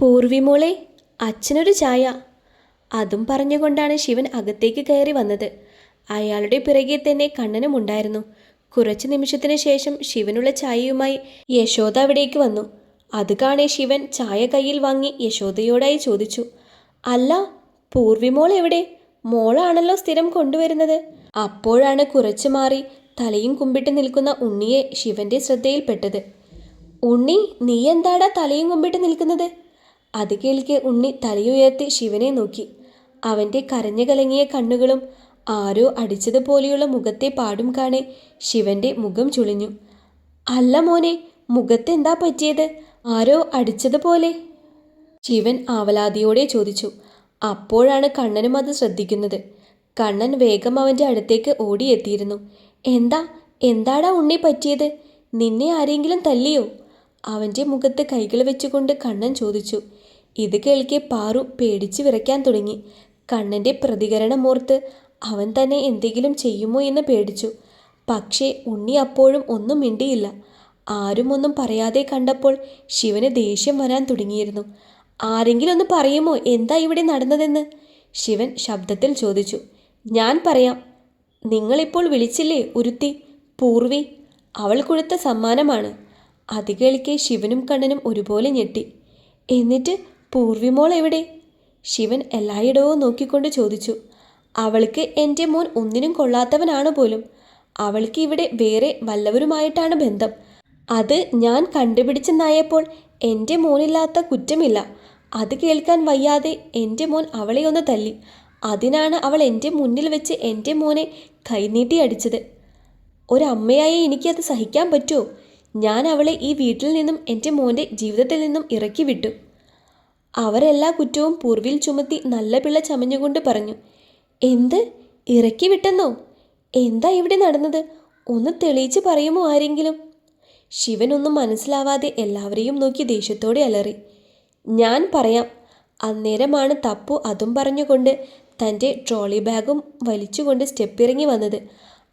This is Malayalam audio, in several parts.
പൂർവിമോളെ അച്ഛനൊരു ചായ. അതും പറഞ്ഞുകൊണ്ടാണ് ശിവൻ അകത്തേക്ക് കയറി വന്നത്. അയാളുടെ പിറകെ തന്നെ കണ്ണനും ഉണ്ടായിരുന്നു. കുറച്ചു നിമിഷത്തിന് ശേഷം ശിവനുള്ള ചായയുമായി യശോദ അവിടേക്ക് വന്നു. അത് കാണെ ശിവൻ ചായ കയ്യിൽ വാങ്ങി യശോദയോടായി ചോദിച്ചു. അല്ല പൂർവിമോൾ എവിടെ? മോളാണല്ലോ സ്ഥിരം കൊണ്ടുവരുന്നത്. അപ്പോഴാണ് കുറച്ചു മാറി തലയും കുമ്പിട്ട് നിൽക്കുന്ന ഉണ്ണിയെ ശിവന്റെ ശ്രദ്ധയിൽപ്പെട്ടത്. ഉണ്ണി നീ എന്താടാ തലയും കുമ്പിട്ട് നിൽക്കുന്നത്? അത് കേൾക്കെ ഉണ്ണി തലയുയർത്തി ശിവനെ നോക്കി. അവന്റെ കരഞ്ഞു കലങ്ങിയ കണ്ണുകളും ആരോ അടിച്ചതുപോലെയുള്ള മുഖത്തെ പാടും കാണെ ശിവന്റെ മുഖം ചുളിഞ്ഞു. അല്ല മോനെ മുഖത്തെന്താ പറ്റിയത്? ആരോ അടിച്ചതുപോലെ? ശിവൻ ആവലാതിയോടെ ചോദിച്ചു. അപ്പോഴാണ് കണ്ണനും അത് ശ്രദ്ധിക്കുന്നത്. കണ്ണൻ വേഗം അവന്റെ അടുത്തേക്ക് ഓടിയെത്തിയിരുന്നു. എന്താ? എന്താടാ ഉണ്ണി പറ്റിയത്? നിന്നെ ആരെങ്കിലും തല്ലിയോ? അവന്റെ മുഖത്ത് കൈകൾ വെച്ചുകൊണ്ട് കണ്ണൻ ചോദിച്ചു. ഇത് കേൾക്കെ പാറു പേടിച്ചു വിറയ്ക്കാൻ തുടങ്ങി. കണ്ണന്റെ പ്രതികരണമോർത്ത് അവൻ തന്നെ എന്തെങ്കിലും ചെയ്യുമോ എന്ന് പേടിച്ചു. പക്ഷേ ഉണ്ണി അപ്പോഴും ഒന്നും മിണ്ടിയില്ല. ആരും ഒന്നും പറയാതെ കണ്ടപ്പോൾ ശിവന് ദേഷ്യം വരാൻ തുടങ്ങിയിരുന്നു. ആരെങ്കിലും ഒന്ന് പറയുമോ? എന്താ ഇവിടെ നടന്നതെന്ന്? ശിവൻ ശബ്ദത്തിൽ ചോദിച്ചു. ഞാൻ പറയാം. നിങ്ങളിപ്പോൾ വിളിച്ചില്ലേ ഉരുത്തി? പൂർവി അവൾ കൊടുത്ത സമ്മാനമാണ്. അത് കേൾക്കെ ശിവനും കണ്ണനും ഒരുപോലെ ഞെട്ടി. എന്നിട്ട് പൂർവിമോൾ എവിടെ? ശിവൻ എല്ലായിടവും നോക്കിക്കൊണ്ട് ചോദിച്ചു. അവൾക്ക് എന്റെ മോൻ ഒന്നിനും കൊള്ളാത്തവനാണ് പോലും. അവൾക്ക് ഇവിടെ വേറെ വല്ലവരുമായിട്ടാണ് ബന്ധം. അത് ഞാൻ കണ്ടുപിടിച്ചെന്നായപ്പോൾ എന്റെ മോനില്ലാത്ത കുറ്റമില്ല. അത് കേൾക്കാൻ വയ്യാതെ എന്റെ മോൻ അവളെ ഒന്ന് തല്ലി. അതിനാണ് അവൾ എന്റെ മുന്നിൽ വെച്ച് എന്റെ മോനെ കൈനീട്ടി അടിച്ചത്. ഒരമ്മയായി എനിക്കത് സഹിക്കാൻ പറ്റുമോ? ഞാൻ അവളെ ഈ വീട്ടിൽ നിന്നും എന്റെ മോന്റെ ജീവിതത്തിൽ നിന്നും ഇറക്കി വിട്ടു. അവരെല്ലാ കുറ്റവും പൂർവിൽ ചുമത്തി നല്ല പിള്ള ചമഞ്ഞുകൊണ്ട് പറഞ്ഞു എന്ത്? ഇറക്കി വിട്ടെന്നോ? എന്താ ഇവിടെ നടന്നത്? ഒന്ന് തെളിയിച്ച് പറയുമോ ആരെങ്കിലും? ശിവനൊന്നും മനസ്സിലാവാതെ എല്ലാവരെയും നോക്കി ദേഷ്യത്തോടെ അലറി. ഞാൻ പറയാം. അന്നേരമാണ് തപ്പു അതും പറഞ്ഞുകൊണ്ട് തന്റെ ട്രോളി ബാഗും വലിച്ചുകൊണ്ട് സ്റ്റെപ്പ് ഇറങ്ങി വന്നത്.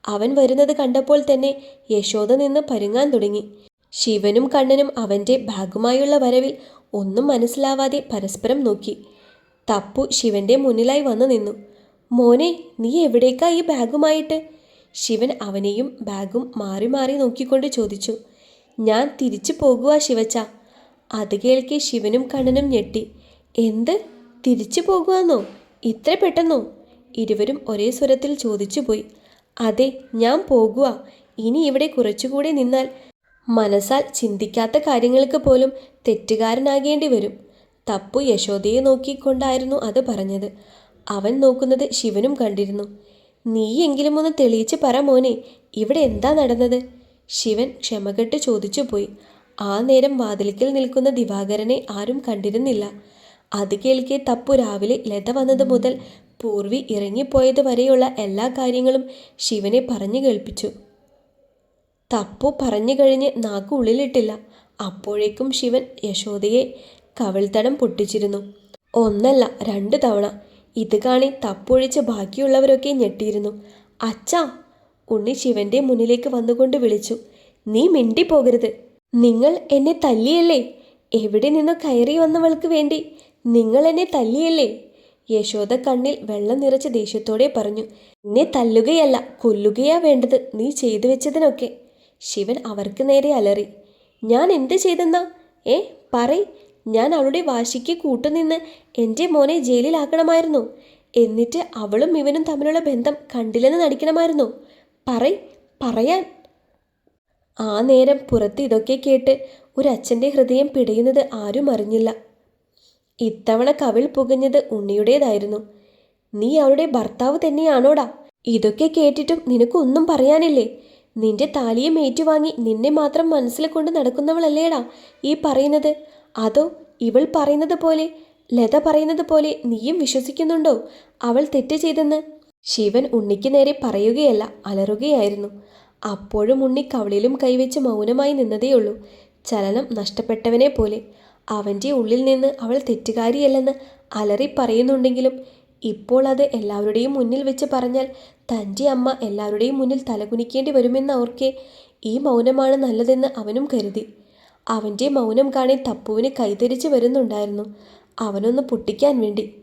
അവൻ വരുന്നത് കണ്ടപ്പോൾ തന്നെ യശോദ നിന്ന് പരുങ്ങാൻ തുടങ്ങി. ശിവനും കണ്ണനും അവന്റെ ബാഗുമായുള്ള വരവിൽ ഒന്നും മനസ്സിലാവാതെ പരസ്പരം നോക്കി. തപ്പു ശിവന്റെ മുന്നിലായി വന്നു നിന്നു. മോനെ നീ എവിടേക്കാ ഈ ബാഗുമായിട്ട്? ശിവൻ അവനെയും ബാഗും മാറി മാറി നോക്കിക്കൊണ്ട് ചോദിച്ചു. ഞാൻ തിരിച്ചു പോകുക ശിവച്ച. അത് കേൾക്കെ ശിവനും കണ്ണനും ഞെട്ടി. എന്ത്? തിരിച്ചു പോകുവാന്നോ? ഇത്ര പെട്ടെന്നോ? ഇരുവരും ഒരേ സ്വരത്തിൽ ചോദിച്ചുപോയി. അതെ ഞാൻ പോകുക ഇനി ഇവിടെ കുറച്ചുകൂടി നിന്നാൽ മനസ്സാൽ ചിന്തിക്കാത്ത കാര്യങ്ങൾക്ക് പോലും തെറ്റുകാരനാകേണ്ടി വരും. തപ്പു യശോദയെ നോക്കിക്കൊണ്ടായിരുന്നു അത് പറഞ്ഞത്. അവൻ നോക്കുന്നത് ശിവനും കണ്ടിരുന്നു. നീയെങ്കിലും ഒന്ന് തെളിയിച്ച് പറ മോനെ ഇവിടെ എന്താ നടന്നത്? ശിവൻ ക്ഷമകെട്ട് ചോദിച്ചുപോയി. ആ നേരം വാതിലിക്കൽ നിൽക്കുന്ന ദിവാകരനെ ആരും കണ്ടിരുന്നില്ല. അത് കേൾക്കെ തപ്പു രാവിലെ ലത വന്നത് മുതൽ പൂർവി ഇറങ്ങിപ്പോയത് വരെയുള്ള എല്ലാ കാര്യങ്ങളും ശിവനെ പറഞ്ഞു കേൾപ്പിച്ചു. തപ്പു പറഞ്ഞു കഴിഞ്ഞ് നാക്ക് ഉള്ളിലിട്ടില്ല. അപ്പോഴേക്കും ശിവൻ യശോദയെ കവിൾത്തടം പൊട്ടിച്ചിരുന്നു. ഒന്നല്ല രണ്ട് തവണ. ഇത് കാണി തപ്പൊഴിച്ച് ബാക്കിയുള്ളവരൊക്കെ ഞെട്ടിയിരുന്നു. അച്ഛാ ഉണ്ണി ശിവന്റെ മുന്നിലേക്ക് വന്നുകൊണ്ട് വിളിച്ചു. നീ മിണ്ടിപ്പോകരുത്. നിങ്ങൾ എന്നെ തല്ലിയല്ലേ? എവിടെ നിന്ന് കയറി വന്നവൾക്ക് വേണ്ടി. നിങ്ങൾ എന്നെ തല്ലിയല്ലേ? യശോദ കണ്ണിൽ വെള്ളം നിറച്ച ദേഷ്യത്തോടെ പറഞ്ഞു. നിന്നെ തല്ലുകയല്ല കൊല്ലുകയാ വേണ്ടത്. നീ ചെയ്തു വെച്ചതിനൊക്കെ. ശിവൻ അവർക്ക് നേരെ അലറി ഞാൻ എന്ത് ചെയ്തെന്നാ? ഏ പറയ്. ഞാൻ അവളുടെ വാശിക്ക് കൂട്ടുനിന്ന് എന്റെ മോനെ ജയിലിലാക്കണമായിരുന്നു. എന്നിട്ട് അവളും ഇവനും തമ്മിലുള്ള ബന്ധം കണ്ടില്ലെന്ന് നടിക്കണമായിരുന്നു. പറയ് പറയാൻ. ആ നേരം പുറത്ത് ഇതൊക്കെ കേട്ട് ഒരു അച്ഛന്റെ ഹൃദയം പിടയുന്നത് ആരും അറിഞ്ഞില്ല. ഇത്തവണ കവിൾ പുകഞ്ഞത് ഉണ്ണിയുടേതായിരുന്നു. നീ അവളുടെ ഭർത്താവ് തന്നെയാണോടാ? ഇതൊക്കെ കേട്ടിട്ടും നിനക്കൊന്നും പറയാനില്ലേ? നിന്റെ താലിയും ഏറ്റുവാങ്ങി നിന്നെ മാത്രം മനസ്സിൽ കൊണ്ട് നടക്കുന്നവളല്ലേടാ ഈ പറയുന്നത്. അതോ ഇവൾ പറയുന്നത് പോലെ ലത പറയുന്നത് പോലെ നീയും വിശ്വസിക്കുന്നുണ്ടോ? അവൾ തെറ്റ് ചെയ്തെന്ന് ശിവൻ ഉണ്ണിക്ക് നേരെ പറയുകയല്ല അലറുകയായിരുന്നു. അപ്പോഴും ഉണ്ണി കവളിലും കൈവച്ച് മൗനമായി നിന്നതേയുള്ളൂ. ചലനം നഷ്ടപ്പെട്ടവനെ പോലെ. അവന്റെ ഉള്ളിൽ നിന്ന് അവൾ തെറ്റുകാരിയല്ലെന്ന് അലറി പറയുന്നുണ്ടെങ്കിലും ഇപ്പോൾ അത് എല്ലാവരുടെയും മുന്നിൽ വെച്ച് പറഞ്ഞാൽ തന്റെ അമ്മ എല്ലാവരുടെയും മുന്നിൽ തലകുനിക്കേണ്ടി വരുമെന്ന് ഓർക്കെ ഈ മൗനമാണ് നല്ലതെന്ന് അവനും കരുതി. അവന്റെ മൗനം കാണി തപ്പുവിന് കൈതരിച്ച് വരുന്നുണ്ടായിരുന്നു. അവനൊന്ന് പൊട്ടിക്കാൻ വേണ്ടി.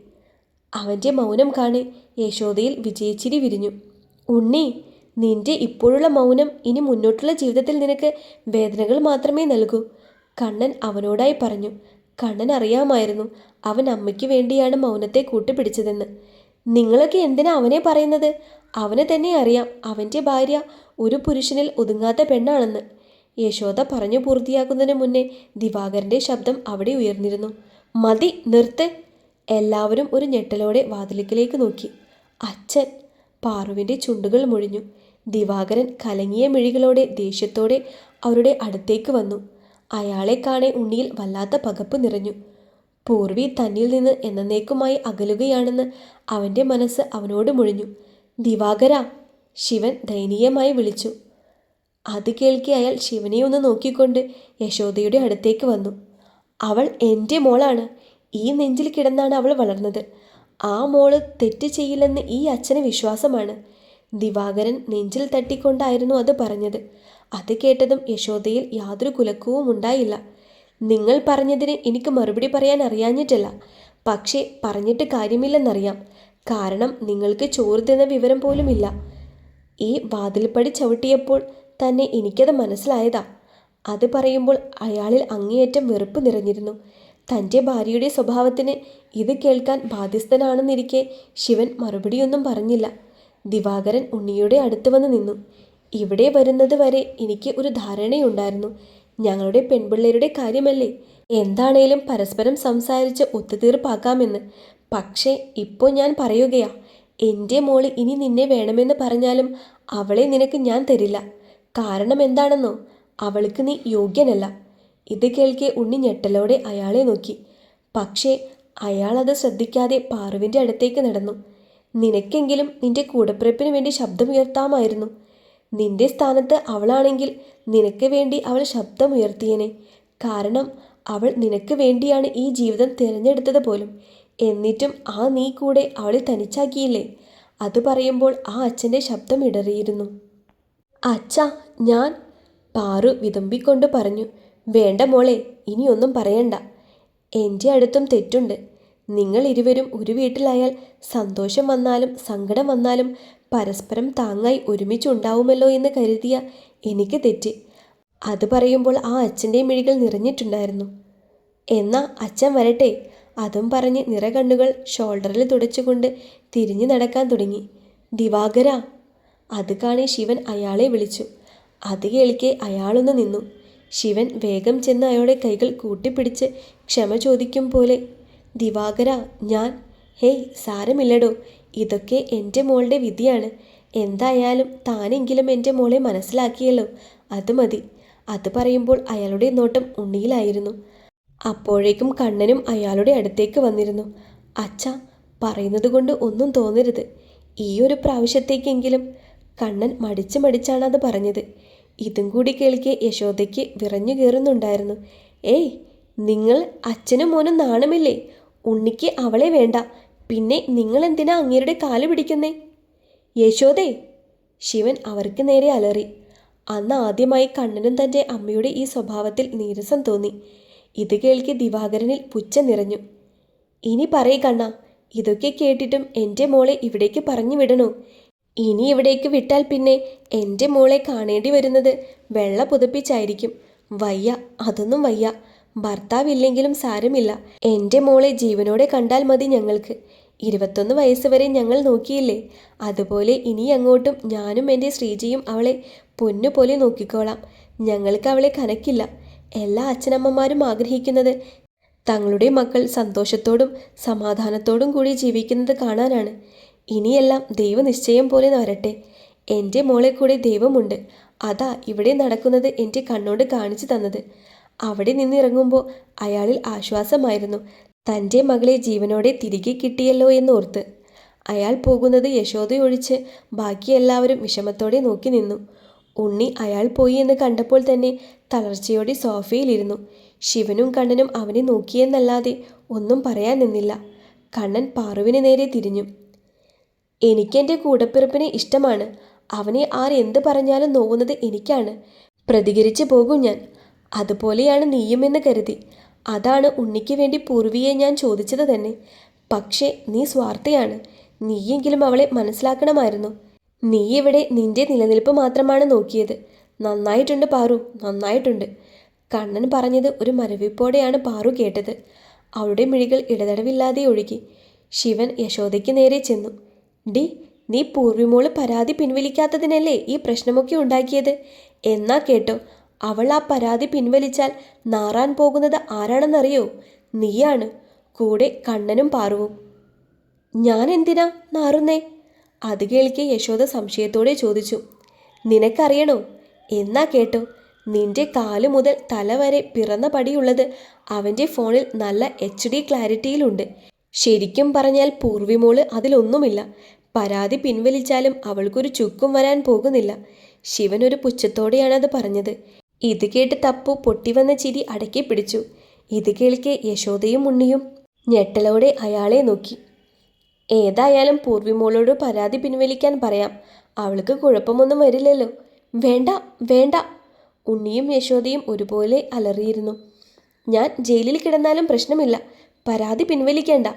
അവന്റെ മൗനം കാണി യശോദയിൽ വിജയിച്ചിരി വിരിഞ്ഞു. ഉണ്ണി നിന്റെ ഇപ്പോഴുള്ള മൗനം ഇനി മുന്നോട്ടുള്ള ജീവിതത്തിൽ നിനക്ക് വേദനകൾ മാത്രമേ നൽകൂ. കണ്ണൻ അവനോടായി പറഞ്ഞു കണ്ണൻ അറിയാമായിരുന്നു അവൻ അമ്മയ്ക്ക് വേണ്ടിയാണ് മൗനത്തെ കൂട്ടുപിടിച്ചതെന്ന്. നിങ്ങളൊക്കെ എന്തിനാ അവനെ പറയുന്നത്? അവനെ തന്നെ അറിയാം. അവന്റെ ഭാര്യ ഒരു പുരുഷനിൽ ഒതുങ്ങാത്ത പെണ്ണാണെന്ന്. യശോദ പറഞ്ഞു പൂർത്തിയാക്കുന്നതിന് മുന്നേ ദിവാകരന്റെ ശബ്ദം അവിടെ ഉയർന്നിരുന്നു. മതി നിർത്ത്. എല്ലാവരും ഒരു ഞെട്ടലോടെ വാതിലിക്കലേക്ക് നോക്കി. അച്ഛൻ പാറുവിന്റെ ചുണ്ടുകൾ മുഴിഞ്ഞു. ദിവാകരൻ കലങ്ങിയ മിഴികളോടെ ദേഷ്യത്തോടെ അവരുടെ അടുത്തേക്ക് വന്നു. അയാളെ കാണെ ഉണ്ണിയിൽ വല്ലാത്ത പകപ്പ് നിറഞ്ഞു. പൂർവി തന്നിൽ നിന്ന് എന്നേക്കുമായി അകലുകയാണെന്ന് അവന്റെ മനസ്സ് അവനോട് മുഴിഞ്ഞു. ദിവാകര ശിവൻ ദയനീയമായി വിളിച്ചു. അത് കേൾക്കി അയാൾ ശിവനെ ഒന്ന് നോക്കിക്കൊണ്ട് യശോദയുടെ അടുത്തേക്ക് വന്നു. അവൾ എന്റെ മോളാണ്. ഈ നെഞ്ചിൽ കിടന്നാണ് അവൾ വളർന്നത്. ആ മോൾ തെറ്റ് ചെയ്യില്ലെന്ന് ഈ അച്ഛന് വിശ്വാസമാണ്. ദിവാകരൻ നെഞ്ചിൽ തട്ടിക്കൊണ്ടായിരുന്നു അത് പറഞ്ഞത്. അത് കേട്ടതും യശോദയിൽ യാതൊരു കുലക്കവും ഉണ്ടായില്ല. നിങ്ങൾ പറഞ്ഞതിന് എനിക്ക് മറുപടി പറയാൻ അറിയാഞ്ഞിട്ടല്ല. പക്ഷേ പറഞ്ഞിട്ട് കാര്യമില്ലെന്നറിയാം. കാരണം നിങ്ങൾക്ക് ചോറ് തിന്ന വിവരം പോലുമില്ല. ഈ വാതിൽപ്പടി ചവിട്ടിയപ്പോൾ തന്നെ എനിക്കത് മനസ്സിലായതാ. അത് പറയുമ്പോൾ അയാളിൽ അങ്ങേയറ്റം വെറുപ്പ് നിറഞ്ഞിരുന്നു. തന്റെ ഭാര്യയുടെ സ്വഭാവത്തിന് ഇത് കേൾക്കാൻ ബാധ്യസ്ഥനാണെന്നിരിക്കെ ശിവൻ മറുപടിയൊന്നും പറഞ്ഞില്ല. ദിവാകരൻ ഉണ്ണിയുടെ അടുത്ത് വന്ന് നിന്നു. ഇവിടെ വരുന്നത് വരെ എനിക്ക് ഒരു ധാരണയുണ്ടായിരുന്നു. ഞങ്ങളുടെ പെൺപിള്ളേരുടെ കാര്യമല്ലേ? എന്താണേലും പരസ്പരം സംസാരിച്ച് ഒത്തുതീർപ്പാക്കാമെന്ന്. പക്ഷേ ഇപ്പോൾ ഞാൻ പറയുകയാ എന്റെ മോൾ ഇനി നിന്നെ വേണമെന്ന് പറഞ്ഞാലും അവളെ നിനക്ക് ഞാൻ തരില്ല. കാരണം എന്താണെന്നോ അവൾക്ക് നീ യോഗ്യനല്ല. ഇത് കേൾക്കെ ഉണ്ണി ഞെട്ടലോടെ അയാളെ നോക്കി. പക്ഷേ അയാളത് ശ്രദ്ധിക്കാതെ പാറുവിന്റെ അടുത്തേക്ക് നടന്നു. നിനക്കെങ്കിലും നിന്റെ കൂടപ്പിറപ്പിന് വേണ്ടി ശബ്ദമുയർത്താമായിരുന്നു. നിന്റെ സ്ഥാനത്ത് അവളാണെങ്കിൽ നിനക്ക് വേണ്ടി അവൾ ശബ്ദമുയർത്തിയനെ. കാരണം അവൾ നിനക്ക് വേണ്ടിയാണ് ഈ ജീവിതം തിരഞ്ഞെടുത്തത് പോലും. എന്നിട്ടും ആ നീ കൂടെ അവളെ തനിച്ചാക്കിയില്ലേ? അത് പറയുമ്പോൾ ആ അച്ഛന്റെ ശബ്ദം ഇടറിയിരുന്നു. അച്ഛ ഞാൻ? പാറു വിതുമ്പിക്കൊണ്ട് പറഞ്ഞു. വേണ്ട മോളെ ഇനിയൊന്നും പറയണ്ട. എന്റെ അടുത്തും തെറ്റുണ്ട്. നിങ്ങൾ ഇരുവരും ഒരു വീട്ടിലായാൽ സന്തോഷം വന്നാലും സങ്കടം വന്നാലും പരസ്പരം താങ്ങായി ഒരുമിച്ചുണ്ടാവുമല്ലോ എന്ന് കരുതിയ എനിക്ക് തെറ്റി. അത് പറയുമ്പോൾ ആ അച്ഛന്റെ മിഴികൾ നിറഞ്ഞിട്ടുണ്ടായിരുന്നു. എന്നാ അച്ഛൻ വരട്ടെ. അതും പറഞ്ഞ് നിറകണ്ണുകൾ ഷോൾഡറിൽ തുടച്ചുകൊണ്ട് തിരിഞ്ഞു നടക്കാൻ തുടങ്ങി. ദിവാകര. അത് കാണി ശിവൻ അയാളെ വിളിച്ചു. അത് കേൾക്കെ അയാളൊന്ന് നിന്നു. ശിവൻ വേഗം ചെന്ന് അയാളുടെ കൈകൾ കൂട്ടിപ്പിടിച്ച് ക്ഷമ ചോദിക്കും പോലെ ദിവാകര ഞാൻ. ഹേയ് സാരമില്ലടോ. ഇതൊക്കെ എന്റെ മോളുടെ വിധിയാണ്. എന്തായാലും താനെങ്കിലും എന്റെ മോളെ മനസ്സിലാക്കിയല്ലോ. അത് മതി. അത് പറയുമ്പോൾ അയാളുടെ നോട്ടം ഉണ്ണിയിലായിരുന്നു. അപ്പോഴേക്കും കണ്ണനും അയാളുടെ അടുത്തേക്ക് വന്നിരുന്നു. അച്ഛ പറയുന്നത് കൊണ്ട് ഒന്നും തോന്നരുത്. ഈ ഒരു പ്രാവശ്യത്തേക്കെങ്കിലും കണ്ണൻ മടിച്ച് മടിച്ചാണ് അത് പറഞ്ഞത്. ഇതും കൂടി കേൾക്കെ യശോദയ്ക്ക് വിറഞ്ഞു കയറുന്നുണ്ടായിരുന്നു. ഏയ് നിങ്ങൾ അച്ഛനും മോനും നാണമില്ലേ? ഉണ്ണിക്ക് അവളെ വേണ്ട. പിന്നെ നിങ്ങൾ എന്തിനാ അങ്ങേരുടെ കാൽ പിടിക്കുന്നേ? യശോദേ ശിവൻ അവർക്ക് നേരെ അലറി. അന്ന് ആദ്യമായി കണ്ണനും തന്റെ അമ്മയുടെ ഈ സ്വഭാവത്തിൽ നീരസം തോന്നി. ഇത് കേൾക്കി ദിവാകരനിൽ പുച്ഛം നിറഞ്ഞു. ഇനി പറയ കണ്ണ ഇതൊക്കെ കേട്ടിട്ടും എന്റെ മോളെ ഇവിടേക്ക് പറഞ്ഞു വിടണോ? ഇനി ഇവിടേക്ക് വിട്ടാൽ പിന്നെ എന്റെ മോളെ കാണേണ്ടി വരുന്നത് വെള്ള പുതുപ്പിച്ചായിരിക്കും. വയ്യ അതൊന്നും വയ്യ. ഭർത്താവില്ലെങ്കിലും സാരമില്ല. എന്റെ മോളെ ജീവനോടെ കണ്ടാൽ മതി ഞങ്ങൾക്ക്. ഇരുപത്തൊന്ന് വയസ്സ് വരെ ഞങ്ങൾ നോക്കിയില്ലേ? അതുപോലെ ഇനി അങ്ങോട്ടും ഞാനും എന്റെ ശ്രീജിയും അവളെ പൊന്നുപോലെ നോക്കിക്കോളാം. ഞങ്ങൾക്ക് അവളെ കനക്കില്ല. എല്ലാ അച്ഛനമ്മമാരും ആഗ്രഹിക്കുന്നത് തങ്ങളുടെ മക്കൾ സന്തോഷത്തോടും സമാധാനത്തോടും കൂടി ജീവിക്കുന്നത് കാണാനാണ്. ഇനിയെല്ലാം ദൈവനിശ്ചയം പോലെ വരട്ടെ. എന്റെ മോളെ കൂടെ ദൈവമുണ്ട്. അതാ ഇവിടെ നടക്കുന്നത് എന്റെ കണ്ണോട് കാണിച്ചു തന്നത്. അവിടെ നിന്നിറങ്ങുമ്പോൾ അയാളിൽ ആശ്വാസമായിരുന്നു. തന്റെ മകളെ ജീവനോടെ തിരികെ കിട്ടിയല്ലോ എന്നോർത്ത്. അയാൾ പോകുന്നത് യശോദയൊഴിച്ച് ബാക്കി എല്ലാവരും വിഷമത്തോടെ നോക്കി നിന്നു. ഉണ്ണി അയാൾ പോയി എന്ന് കണ്ടപ്പോൾ തന്നെ തളർച്ചയോടെ സോഫയിലിരുന്നു ശിവനും കണ്ണനും അവനെ നോക്കിയെന്നല്ലാതെ ഒന്നും പറയാൻ നിന്നില്ല. കണ്ണൻ പാറുവിന് നേരെ തിരിഞ്ഞു. എനിക്കെന്റെ കൂടപ്പിറപ്പിനെ ഇഷ്ടമാണ്. അവനെ ആരെന്ത് പറഞ്ഞാലും നോവുന്നത് എനിക്കാണ്. പ്രതികരിച്ചു പോകും ഞാൻ. അതുപോലെയാണ് നീയുമെന്ന് കരുതി. അതാണ് ഉണ്ണിക്ക് വേണ്ടി പൂർവിയെ ഞാൻ ചോദിച്ചത് തന്നെ. പക്ഷേ നീ സ്വാർത്ഥയാണ്. നീയെങ്കിലും അവളെ മനസ്സിലാക്കണമായിരുന്നു. നീ ഇവിടെ നിന്റെ നിലനിൽപ്പ് മാത്രമാണ് നോക്കിയത്. നന്നായിട്ടുണ്ട് പാറു നന്നായിട്ടുണ്ട്. കണ്ണൻ പറഞ്ഞത് ഒരു മരവിപ്പോടെയാണ് പാറു കേട്ടത്. അവളുടെ മിഴികൾ ഇടതടവില്ലാതെ ഒഴുകി. ശിവൻ യശോദയ്ക്ക് നേരെ ചെന്നു. ഡി നീ പൂർവിമോൾ പരാതി പിൻവലിക്കാത്തതിനല്ലേ ഈ പ്രശ്നമൊക്കെ ഉണ്ടാക്കിയത്? എന്നാ കേട്ടോ അവൾ ആ പരാതി പിൻവലിച്ചാൽ നാറാൻ പോകുന്നത് ആരാണെന്നറിയോ? നീയാണ്. കൂടെ കണ്ണനും പാറുവും. ഞാൻ എന്തിനാ നാറുന്നേ? അത് കേൾക്കെ യശോദ സംശയത്തോടെ ചോദിച്ചു. നിനക്കറിയണോ? എന്നാ കേട്ടോ. നിന്റെ കാൽ മുതൽ തല വരെ പിറന്ന പടിയുള്ളത് അവന്റെ ഫോണിൽ നല്ല എച്ച് ഡി ക്ലാരിറ്റിയിലുണ്ട്. ശരിക്കും പറഞ്ഞാൽ പൂർവിമോൾ അതിലൊന്നുമില്ല. പരാതി പിൻവലിച്ചാലും അവൾക്കൊരു ചുക്കും വരാൻ പോകുന്നില്ല. ശിവൻ ഒരു പുച്ഛത്തോടെയാണ് അത് പറഞ്ഞത്. ഇത് കേട്ട് തപ്പു പൊട്ടിവന്ന ചിരി അടക്കി പിടിച്ചു. ഇത് കേൾക്കെ യശോദയും ഉണ്ണിയും ഞെട്ടലോടെ അയാളെ നോക്കി. ഏതായാലും പൂർവിമോളോട് പരാതി പിൻവലിക്കാൻ പറയാം. അവൾക്ക് കുഴപ്പമൊന്നും വരില്ലല്ലോ. വേണ്ട വേണ്ട. ഉണ്ണിയും യശോദയും ഒരുപോലെ അലറിയിരുന്നു. ഞാൻ ജയിലിൽ കിടന്നാലും പ്രശ്നമില്ല. പരാതി പിൻവലിക്കേണ്ട.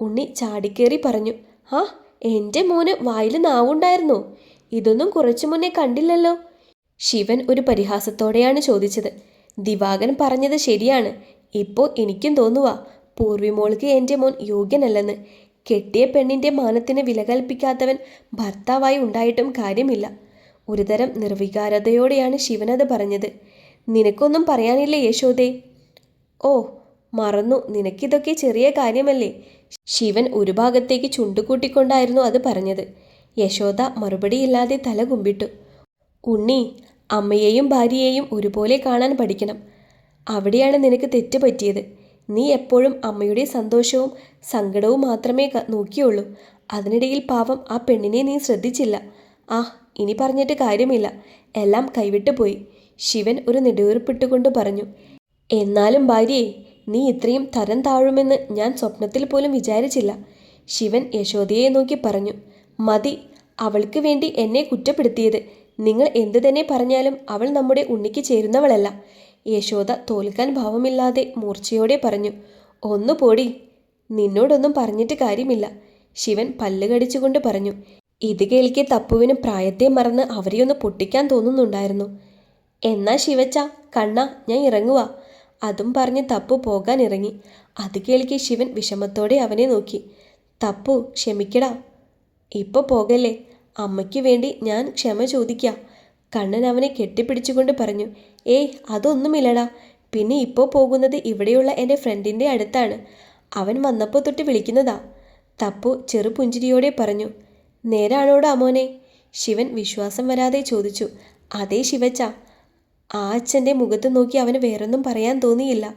ഉണ്ണി ചാടിക്കേറി പറഞ്ഞു. ആ എന്റെ മോന് വായിൽ നാവുണ്ടായിരുന്നു. ഇതൊന്നും കുറച്ചു മുന്നേ കണ്ടില്ലല്ലോ. ശിവൻ ഒരു പരിഹാസത്തോടെയാണ് ചോദിച്ചത്. ദിവാകൻ പറഞ്ഞത് ശരിയാണ്. ഇപ്പോൾ എനിക്കും തോന്നുവാ പൂർവിമോൾക്ക് എന്റെ മോൻ യോഗ്യനല്ലെന്ന്. കെട്ടിയ പെണ്ണിന്റെ മാനത്തിന് വില കൽപ്പിക്കാത്തവൻ ഭർത്താവായി ഉണ്ടായിട്ടും കാര്യമില്ല. ഒരുതരം നിർവികാരതയോടെയാണ് ശിവനത് പറഞ്ഞത്. നിനക്കൊന്നും പറയാനില്ല യശോദേ? ഓ മറന്നു. നിനക്കിതൊക്കെ ചെറിയ കാര്യമല്ലേ? ശിവൻ ഒരു ഭാഗത്തേക്ക് ചുണ്ടുകൂട്ടിക്കൊണ്ടായിരുന്നു അത് പറഞ്ഞത്. യശോദ മറുപടിയില്ലാതെ തല കുമ്പിട്ടു. ഉണ്ണി അമ്മയെയും ഭാര്യയെയും ഒരുപോലെ കാണാൻ പഠിക്കണം. അവിടെയാണ് നിനക്ക് തെറ്റ് പറ്റിയത്. നീ എപ്പോഴും അമ്മയുടെ സന്തോഷവും സങ്കടവും മാത്രമേ നോക്കിയുള്ളൂ. അതിനിടയിൽ പാവം ആ പെണ്ണിനെ നീ ശ്രദ്ധിച്ചില്ല. ആ ഇനി പറഞ്ഞിട്ട് കാര്യമില്ല. എല്ലാം കൈവിട്ടു പോയി. ശിവൻ ഒരു നെടുവീർപ്പിട്ടുകൊണ്ട് പറഞ്ഞു എന്നാലും ഭാര്യയെ നീ ഇത്രയും തരം താഴുമെന്ന് ഞാൻ സ്വപ്നത്തിൽ പോലും വിചാരിച്ചില്ല. ശിവൻ യശോദയെ നോക്കി പറഞ്ഞു മതി അവൾക്ക് വേണ്ടി എന്നെ കുറ്റപ്പെടുത്തിയത്. നിങ്ങൾ എന്തു തന്നെ പറഞ്ഞാലും അവൾ നമ്മുടെ ഉണ്ണിക്ക് ചേരുന്നവളല്ല. യശോദ തോൽക്കാൻ ഭാവമില്ലാതെ മൂർച്ചയോടെ പറഞ്ഞു ഒന്നു പോടി നിന്നോടൊന്നും പറഞ്ഞിട്ട് കാര്യമില്ല ശിവൻ പല്ലുകടിച്ചുകൊണ്ട് പറഞ്ഞു. ഇത് കേൾക്കെ തപ്പുവിന് പ്രായത്തെ മറന്ന് അവരെയൊന്ന് പൊട്ടിക്കാൻ തോന്നുന്നുണ്ടായിരുന്നു. എന്നാ ശിവച്ച കണ്ണ ഞാൻ ഇറങ്ങുക അതും പറഞ്ഞ് തപ്പു പോകാൻ ഇറങ്ങി. അത് കേൾക്കി ശിവൻ വിഷമത്തോടെ അവനെ നോക്കി. തപ്പു ക്ഷമിക്കടാ ഇപ്പോൾ പോകല്ലേ അമ്മയ്ക്ക് വേണ്ടി ഞാൻ ക്ഷമ ചോദിക്കാം. കണ്ണൻ അവനെ കെട്ടിപ്പിടിച്ചുകൊണ്ട് പറഞ്ഞു ഏയ് അതൊന്നുമില്ലടാ. പിന്നെ ഇപ്പോൾ പോകുന്നത് ഇവിടെയുള്ള എന്റെ ഫ്രണ്ടിന്റെ അടുത്താണ്. അവൻ വന്നപ്പോൾ തൊട്ട് വിളിക്കുന്നതാ. തപ്പു ചെറുപുഞ്ചിരിയോടെ പറഞ്ഞു നേരാണോടാ അമോനെ ശിവൻ വിശ്വാസം വരാതെ ചോദിച്ചു അതേ ശിവച്ച. ആ അച്ഛന്റെ മുഖത്ത് നോക്കി അവന് വേറൊന്നും പറയാൻ തോന്നിയില്ല.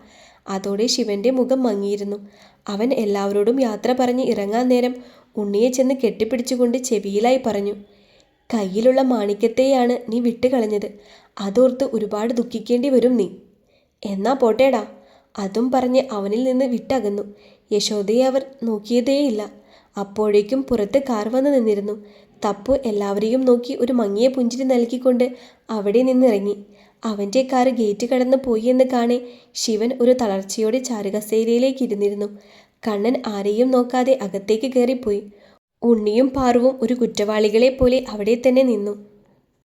അതോടെ ശിവന്റെ മുഖം മങ്ങിയിരുന്നു. അവൻ എല്ലാവരോടും യാത്ര പറഞ്ഞ് ഇറങ്ങാൻ നേരം ഉണ്ണിയെ ചെന്ന് കെട്ടിപ്പിടിച്ചുകൊണ്ട് ചെവിയിലായി പറഞ്ഞു കയ്യിലുള്ള മാണിക്യത്തെയാണ് നീ വിട്ടുകളഞ്ഞത്. അതോർത്ത് ഒരുപാട് ദുഃഖിക്കേണ്ടി വരും നീ. എന്നാ പോട്ടേടാ. അതും പറഞ്ഞ് അവനിൽ നിന്ന് വിട്ടകന്നു. യശോദയെ അവർ നോക്കിയതേയില്ല. അപ്പോഴേക്കും പുറത്ത് കാർ വന്ന് നിന്നിരുന്നു. തപ്പു എല്ലാവരെയും നോക്കി ഒരു മങ്ങിയ പുഞ്ചിരി നൽകിക്കൊണ്ട് അവിടെ നിന്നിറങ്ങി. അവന്റെ കാർ ഗേറ്റ് കടന്ന് പോയി എന്ന് കാണെ ശിവൻ ഒരു തളർച്ചയോടെ ചാരുകസേരയിലേക്ക് ഇരുന്നിരുന്നു. കണ്ണൻ ആരെയും നോക്കാതെ അകത്തേക്ക് കയറിപ്പോയി. ഉണ്ണിയും പാറുവും ഒരു കുറ്റവാളികളെ പോലെ അവിടെ തന്നെ നിന്നു.